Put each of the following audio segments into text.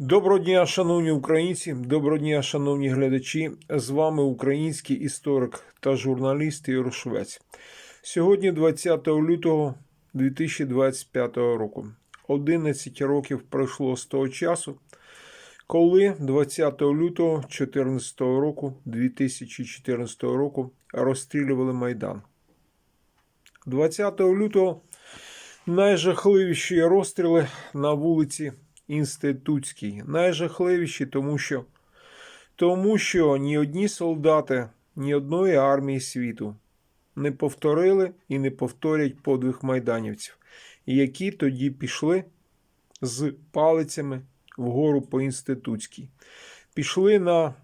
Доброго дня, шановні українці, доброго дня, шановні глядачі. З вами український історик та журналіст Ігор Швець. Сьогодні 20 лютого 2025 року. 11 років пройшло з того часу, коли 20 лютого 2014 року 2014 року розстрілювали Майдан. 20 лютого найжахливіші розстріли на вулиці Інститутській. Найжахливіші, тому що, тому що ні одні солдати, ні одної армії світу не повторили і не повторять подвиг майданівців, які тоді пішли з палицями вгору по інститутській. Пішли на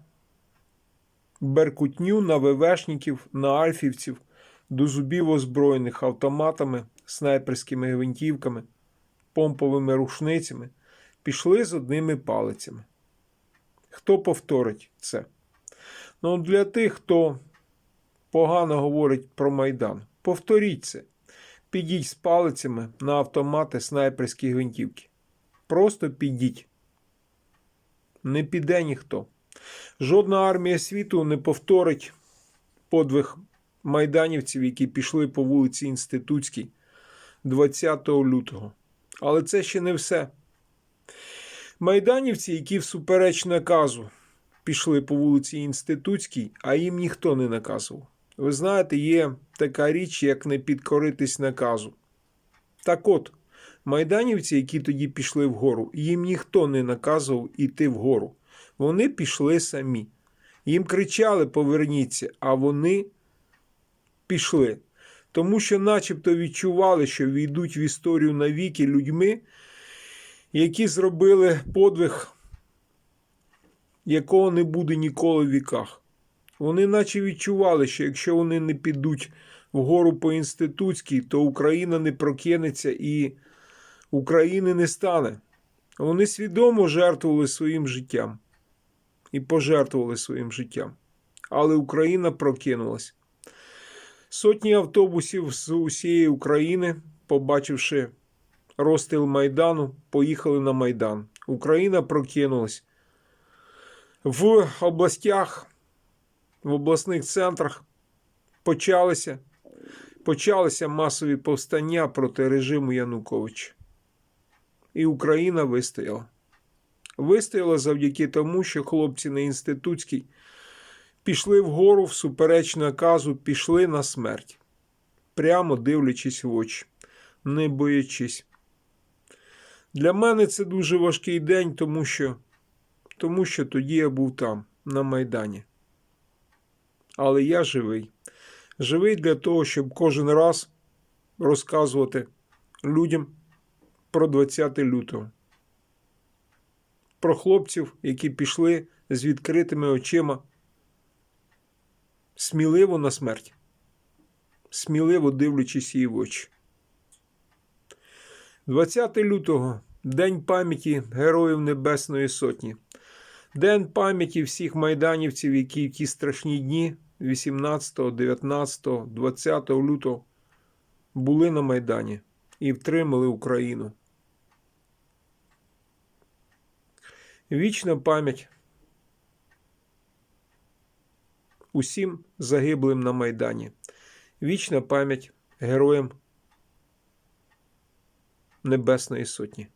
Беркутню, на ВВшників, на альфівців, до зубів озброєних автоматами, снайперськими гвинтівками, помповими рушницями, пішли з одними палицями. Хто повторить це? Ну, для тих, хто погано говорить про Майдан, повторіть це. Підіть з палицями на автомати снайперські гвинтівки. Просто підіть. Не піде ніхто. Жодна армія світу не повторить подвиг майданівців, які пішли по вулиці Інститутській 20 лютого. Але це ще не все. Майданівці, які всупереч наказу пішли по вулиці Інститутській, а їм ніхто не наказував. Ви знаєте, є така річ, як не підкоритись наказу. Так от, майданівці, які тоді пішли вгору, їм ніхто не наказував іти вгору. Вони пішли самі. Їм кричали поверніться, а вони пішли. Тому що, начебто, відчували, що війдуть в історію навіки людьми, які зробили подвиг, якого не буде ніколи в віках. Вони наче відчували, що якщо вони не підуть вгору по інститутській, то Україна не прокинеться і України не стане. Вони свідомо жертвували своїм життям і пожертвували своїм життям. Але Україна прокинулась. Сотні автобусів з усієї України, побачивши розстріл Майдану, поїхали на Майдан. Україна прокинулась. В областях, в обласних центрах почалися, почалися масові повстання проти режиму Януковича. І Україна вистояла. Вистояла завдяки тому, що хлопці на інститутській пішли вгору всупереч наказу, пішли на смерть, прямо дивлячись в очі, не боячись. Для мене це дуже важкий день, тому що, тому що тоді я був там, на Майдані. Але я живий. Живий для того, щоб кожен раз розказувати людям про 20 лютого. Про хлопців, які пішли з відкритими очима сміливо на смерть, сміливо дивлячись її в очі. 20 лютого День пам'яті Героїв Небесної Сотні, День пам'яті всіх майданівців, які в ті страшні дні 18, 19, 20 лютого були на Майдані і втримали Україну. Вічна пам'ять усім загиблим на Майдані. Вічна пам'ять героям Небесної Сотні.